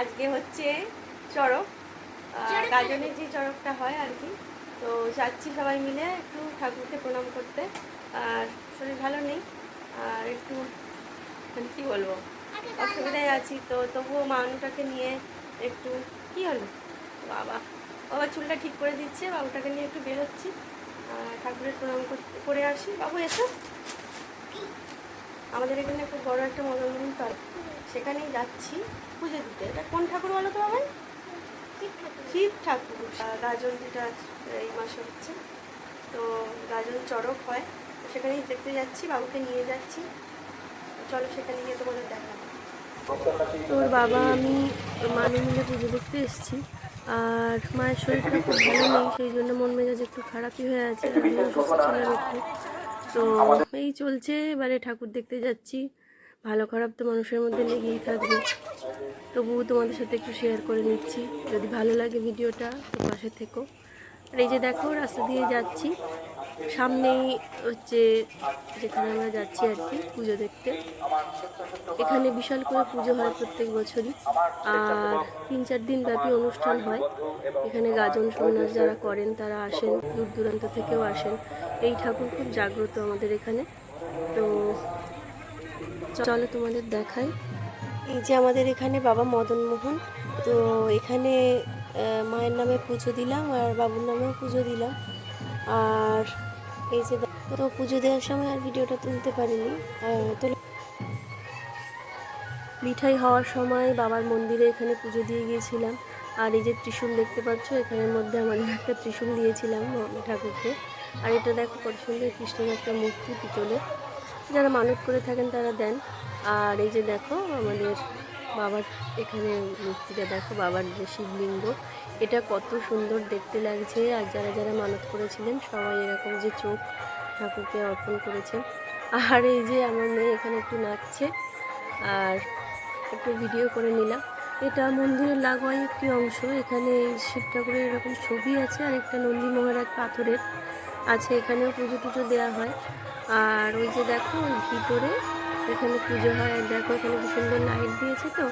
আজকে হচ্ছে চড়ক। গাজনের যে চড়কটা হয় আর কি। তো যাচ্ছি সবাই মিলে একটু ঠাকুরকে প্রণাম করতে। আর শরীর ভালো নেই। আর একটু মানে কী বলব? অসুবিধায় আছি। তো তবুও মানুটাকে নিয়ে একটু কী হলো? বাবা বাবা চুলটা ঠিক করে দিচ্ছে। বাবুটাকে নিয়ে একটু বেরোচ্ছি। ঠাকুরের প্রণাম করতে করে আসি। বাবু এসো। আমাদের এখানে খুব বড় একটা মদনমোহন পার্ক। সেখানেই যাচ্ছি পুজো দিতে। এটা কোন ঠাকুর বলো তো বাবাই? শিব ঠাকুর। আর গাজন যেটা এই মাসে হচ্ছে তো গাজন চড়ক হয়। সেখানেই দেখতে যাচ্ছি বাবুকে নিয়ে যাচ্ছি। চলো সেখানে গিয়ে তোমাদের দেখাবো। তোর বাবা আমি মানে মিলে পুজো দেখতে এসেছি। আর মায়ের শরীরটা খুব ভালো নেই সেই জন্য মন মেজাজ একটু খারাপই হয়ে আছে। আর আমি অসুস্থ ছিলাম একটু। তো এই চলছে, এবারে ঠাকুর দেখতে যাচ্ছি। ভালো খারাপ তো মানুষের মধ্যে লেগেই থাকবে। তবুও তোমাদের সাথে একটু শেয়ার করে নিচ্ছি। যদি ভালো লাগে ভিডিওটা তো পাশে থেকো। আর এই যে দেখো, রাস্তা দিয়ে যাচ্ছি। সামনেই হচ্ছে যেখানে আমরা যাচ্ছি আর কি, পুজো দেখতে। এখানে বিশাল করে পুজো হয় প্রত্যেক বছরই। আর তিন চার দিন ব্যাপী অনুষ্ঠান হয়। এখানে গাজন সন্ন্যাস যারা করেন, তারা আসেন। দূর দূরান্ত থেকেও আসেন। এই ঠাকুর খুব জাগ্রত আমাদের এখানে। তো চলো তোমাদের দেখাই। এই যে আমাদের এখানে বাবা মদন মোহন। তো এখানে মায়ের নামে পুজো দিলাম আর বাবুর নামেও পুজো দিলাম। আর এই যে তো পুজো দেওয়ার সময় আর ভিডিওটা তুলতে পারিনি। তো মিঠাই হওয়ার সময় বাবার মন্দিরে এখানে পুজো দিয়ে গিয়েছিলাম। আর এই যে ত্রিশূল দেখতে পাচ্ছ, এখানের মধ্যে আমাদের একটা ত্রিশূল দিয়েছিলাম ঠাকুরকে। আর এটা দেখো কত সুন্দর কৃষ্ণের একটা মূর্তি পিতলের যারা মানত করে থাকেন তারা দেন। আর এই যে দেখো আমাদের বাবার এখানে মূর্তিটা দেখো, বাবার যে শিবলিঙ্গ, এটা কত সুন্দর দেখতে লাগছে। আর যারা যারা মানত করেছিলেন, সবাই এরকম যে চোখ ঠাকুরকে অর্পণ করেছেন আর এই যে আমার মেয়ে এখানে একটু নাচছে। আর একটু ভিডিও করে নিলাম। এটা মন্দিরের লাগোয়াই একটি অংশ। এখানে শিব ঠাকুরের এরকম ছবি আছে আর একটা নন্দী মহারাজ পাথরের। আছে, এখানেও পুজো টুজো দেওয়া হয়। আর ওই যে দেখো, ওই ভিতরে এখানে পুজো হয়। আর দেখো, এখানে কি সুন্দর লাইট দিয়েছে তো?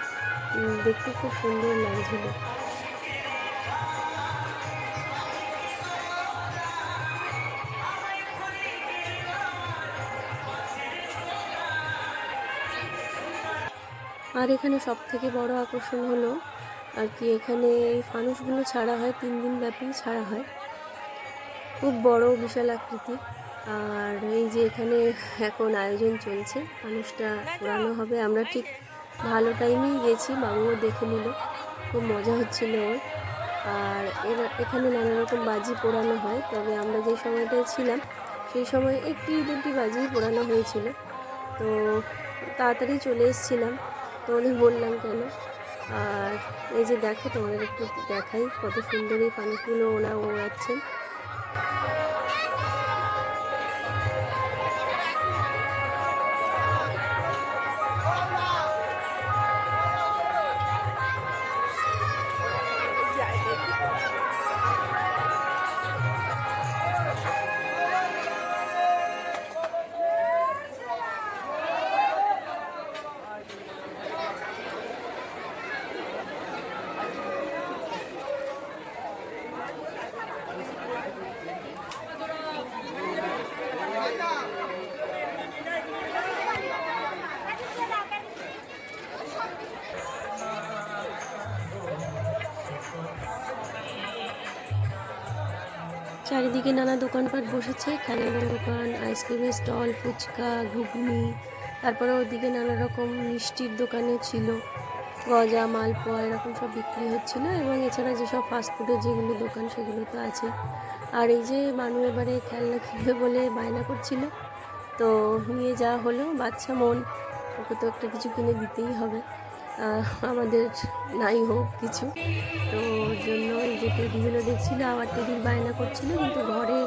দেখতে খুব সুন্দর লাগছিল। আর এখানে সব থেকে বড় আকর্ষণ হলো, আর কি এখানে এই ফানুসগুলো ছাড়া হয়, তিন দিন ব্যাপী ছাড়া হয়। খুব বড় বিশাল আকৃতি। আর এই যে এখানে এখন আয়োজন চলছে, মানুষটা পুরানো হবে। আমরা ঠিক ভালো টাইমেই গেছি, বাবুও দেখে নিল। খুব মজা হচ্ছিল ওর। আর এখানে নানা রকম বাজি পোড়ানো হয়, তবে আমরা যে সময়টায় ছিলাম, সেই সময় একটি দুটি বাজি পোড়ানো হয়েছিল। তো তাড়াতাড়ি চলে এসেছিলাম, তো উনি বললাম কেন? আর এই যে দেখো তোমাদের একটু দেখাই কত সুন্দর এই পানিগুলো ওরা ওড়াচ্ছেন। চারিদিকে নানা দোকানপাট বসেছে খেলার দোকান, আইসক্রিমের স্টল, ফুচকা, ঘুগনি, তারপরে ওদিকে নানা রকম মিষ্টির দোকানও ছিল। গজা, মালপোয়া এরকম সব বিক্রি হচ্ছিল এবং এছাড়া যেসব ফাস্টফুডের যেগুলো দোকান সেগুলো তো আছে। আর এই যে মানু এবারে খেলনা কিনবে বলে বায়না করছিল, তো নিয়ে যাওয়া হলো, বাচ্চা মন, ওকে তো একটা কিছু কিনে দিতেই হবে। আমাদের নাই হোক কিছু। তো জন্য এই যে টেডিগুলো দেখছিল আবার টেডির বায়না করছিল কিন্তু ঘরে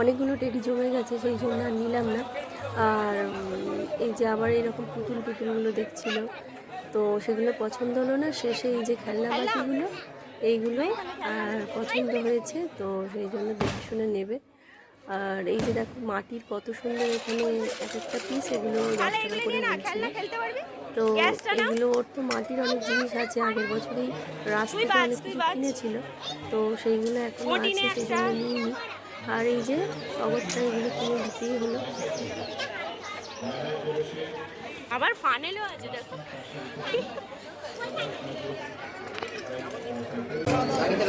অনেকগুলো টেডি জমে গেছে সেই জন্য আর নিলাম না। আর এই যে আবার এরকম পুতুল টুতুলগুলো দেখছিল। তো সেগুলো পছন্দ হলো না শেষে এই যে খেলনা বাতিগুলো এইগুলো আর পছন্দ হয়েছে তো সেই জন্য দেখে শুনে নেবে। আর এই যে দেখো মাটির কত সুন্দর এখানে এক একটা পিস এগুলো দশ টাকা করে বলছিল তো এগুলো ওর তো মাটির অনেক জিনিস আছে আগের বছরেই রাস্তাতে অনেক কিছু কিনেছিল। তো সেইগুলো এখনও আছে সেগুলো নিইনি আর এই যে অগত্যা এগুলো কিনে দিতেই হলো। আবার ফানেলও আছে দেখো।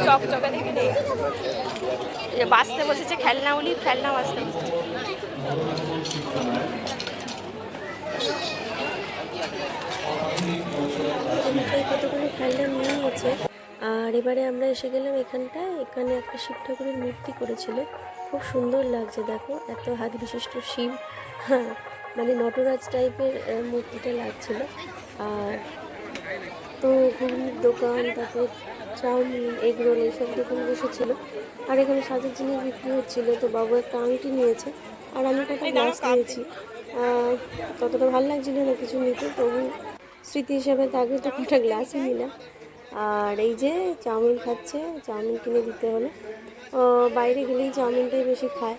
চকচকা দেখে নেই। যে বাঁচতে বসেছে খেলনা বলি খেলনা বাঁচতে বসেছে। কতগুলো আর এবারে আমরা এসে গেলাম এখানটায়। এখানে একটা শিব ঠাকুরের মূর্তি করেছিল। খুব সুন্দর লাগছে, দেখো। এত হাত বিশিষ্ট শিব। হ্যাঁ মানে নটরাজ টাইপের মূর্তিটা লাগছিল। আর তো ঘুগনির দোকান, তারপর চাউমিন এগরোল এইসব দোকান বসেছিল। আর এখানে সাজের জিনিস বিক্রি হচ্ছিল। তো বাবু একটা আংটি নিয়েছে। আর আমি কটা গ্লাস নিয়েছি। ততটা ভালো লাগছিল না কিছু নিতে, তবু স্মৃতি হিসাবে তাকে তো কটা গ্লাসই নিলাম। আর এই যে চাউমিন খাচ্ছে, চাউমিন কিনে দিতে হলো। বাইরে গেলেই চাউমিনটাই বেশি খায়।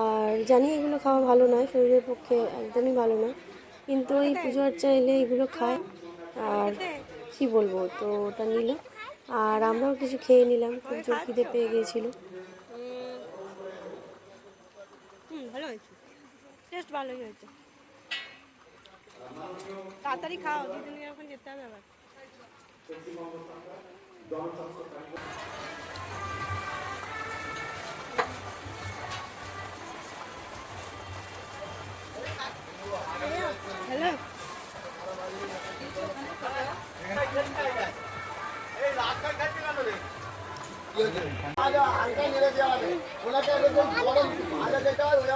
আর জানি এগুলো খাওয়া ভালো নয়, শরীরের পক্ষে একদমই ভালো নয়। কিন্তু এই পুজো আর্চা এলে এগুলো খায়। আর কি বলব, তো ওটা নিল। আর আমরাও কিছু খেয়ে নিলাম, খুব জোর পেয়ে গিয়েছিল হুম ভালো হয়েছে টেস্ট ভালোই হয়েছে। তাড়াতাড়ি খাও দিদিন এখন যেতে হবে আবার। হ্যালো।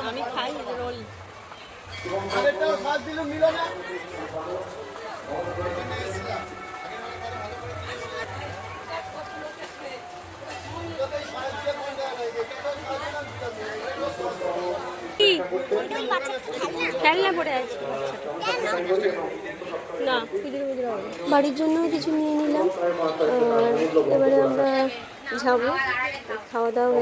আমি খাই রোল। কি খেলনা পড়ে আছে। না বাড়ির জন্য কিছু নিয়ে নিলাম। আর এবারে আমরা যাব খাওয়া দাওয়া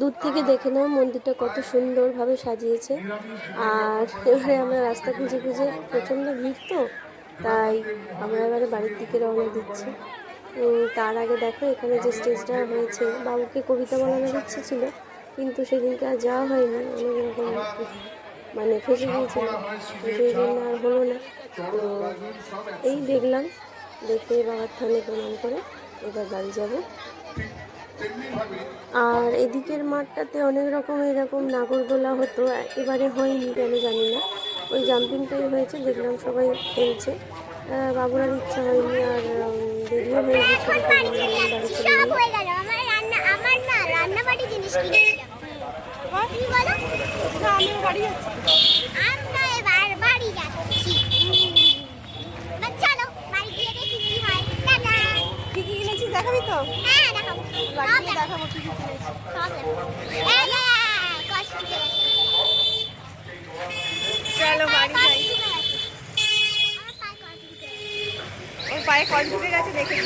দূর থেকে দেখে নাও মন্দিরটা কত সুন্দরভাবে সাজিয়েছে। আর এবারে আমরা রাস্তা খুঁজে খুঁজে প্রচণ্ড ভিড় তো, তাই আমরা এবারে বাড়ির দিকে রওনা দিচ্ছি। তার আগে দেখো, এখানে যে স্টেজটা হয়েছে, বাবুকে কবিতা বলানোর ইচ্ছে ছিল, কিন্তু সেদিনকে আর যাওয়া হয়নি, অনেক রকম মানে ফেসে গিয়েছিল সেই জন্য আর হলো না। তো এই দেখলাম দেখে বাবার থানে প্রণাম করে এবার বাড়ি যাব। আর এদিকের মাঠটাতে অনেক রকম এরকম নাগরদোলা হতো এবারে হয়নি কেন জানি না। ওই জাম্পিংটাই হয়েছে দেখলাম সবাই খেলছে। আহ, বাবুর আর ইচ্ছা হয়নি আর দেরিও হয়ে গেছিল জন্য ভাবলাম বাড়ি চলে সব যাই হয়ে গেল আমার রান্না আমার না রান্নাবাড়ি জিনিস কিনেছিলাম কি বলো আমিও বাড়ি যাচ্ছি আমরা এবার বাড়ি যাচ্ছি এবার চলো বাড়ি গিয়ে দেখি কি হয় টাটা কি কি কিনেছিস দেখাবি তো? হ্যাঁ দেখাবো। সব দেখাবো। দেখাবো কি কি কিনেছিস এই যে কষ্ট চলো বাড়ি যাই। ওর পায়ে কল ঢুকে গেছে দেখে